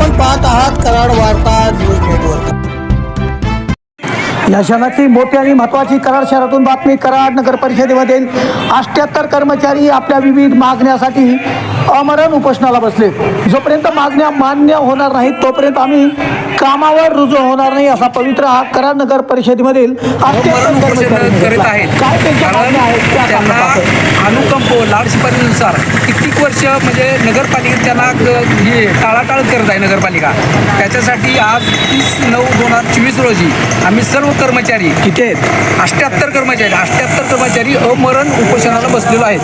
आपण पाहत आहात कराड वार्ता न्यूज नेटवर्क. या क्षणाची मोठी आणि महत्वाची कराड शहरातून बातमी कराड नगर परिषदेमधील अठ्याहत्तर कर्मचारी आपल्या विविध मागण्यासाठी अमरण उपोषणाला बसले. जोपर्यंत मागण्या मान्य होणार नाहीत तोपर्यंत आम्ही कामावर रुजू होणार नाही असा पवित्र हा कराड नगर परिषदेमधील उपोषण कर्मचारी करीत आहेत. काय त्यांच्या मागण्या आहेत त्या शिफारशीनुसार कित्येक वर्ष म्हणजे नगरपालिका त्यांना हे टाळाटाळ करत आहे नगरपालिका. त्याच्यासाठी आज तीस नऊ दोन हजार चोवीस रोजी आम्ही सर्व कर्मचारी किती आहेत? अष्ट्याहत्तर कर्मचारी अष्ट्याहत्तर कर्मचारी अमरण उपोषणाला बसलेलो आहेत.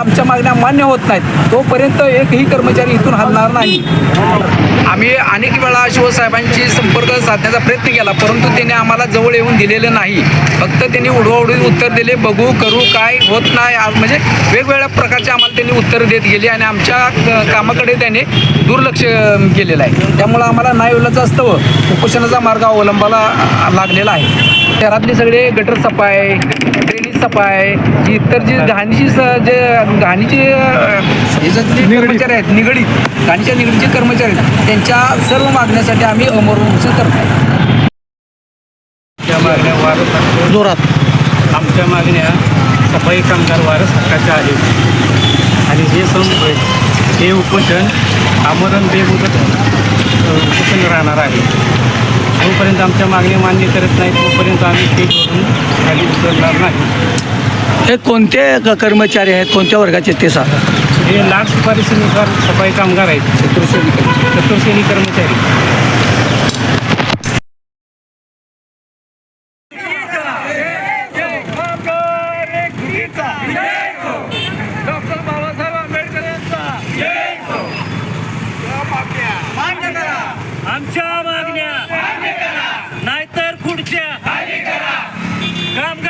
आमच्या मागण्या मान्य होत नाहीत. तोपर्यंत एकही कर्मचारी इथून हलणार नाही. आम्ही अनेक वेळा शिवसाहेबांशी संपर्क साधण्याचा प्रयत्न केला परंतु त्यांनी आम्हाला जवळ येऊन दिलेलं नाही. फक्त त्यांनी उडवाउडवीत उत्तर दिले बघू करू काय होत नाही म्हणजे वेगवेगळ्या प्रकारचे आम्हाला त्यांनी उत्तर देत गेले आणि आमच्या कामाकडे त्याने दुर्लक्ष केलेलं आहे. त्यामुळं आम्हाला नाईवलाचं असतं उपोषणाचा मार्ग अवलंबाला लागलेला आहे. शहरातले सगळे गटर सफाई सफाई जी इतर जी घाणीची स- जे घाणीची कर्मचारी आहेत निगडीत. घाणीच्या निगडीचे कर्मचारी आहेत. त्यांच्या सर्व मागण्यासाठी आम्ही अमरण उपोषण करतो जोरात. आमच्या मागण्या सफाई कामगार वारस हक्काच्या आहेत. आणि हे सं हे उपोषण आमरण बेमुदत उपोषण राहणार आहे. जोपर्यंत आमच्या मागण्या मान्य करत नाही तोपर्यंत आम्ही स्टेजवरून खाली उतरणार नाही. हे कोणते क- कर्मचारी आहेत? कोणत्या वर्गाचे ते सांगा. हे लाट शिफारशीनुसार सफाई कामगार आहेत. चतुर्श्रेणी चतुर्श्रेणी कर्मचारी. डॉक्टर बाबासाहेब आंबेडकर यांचा आमच्या मागण्या. तुमच्या कामगार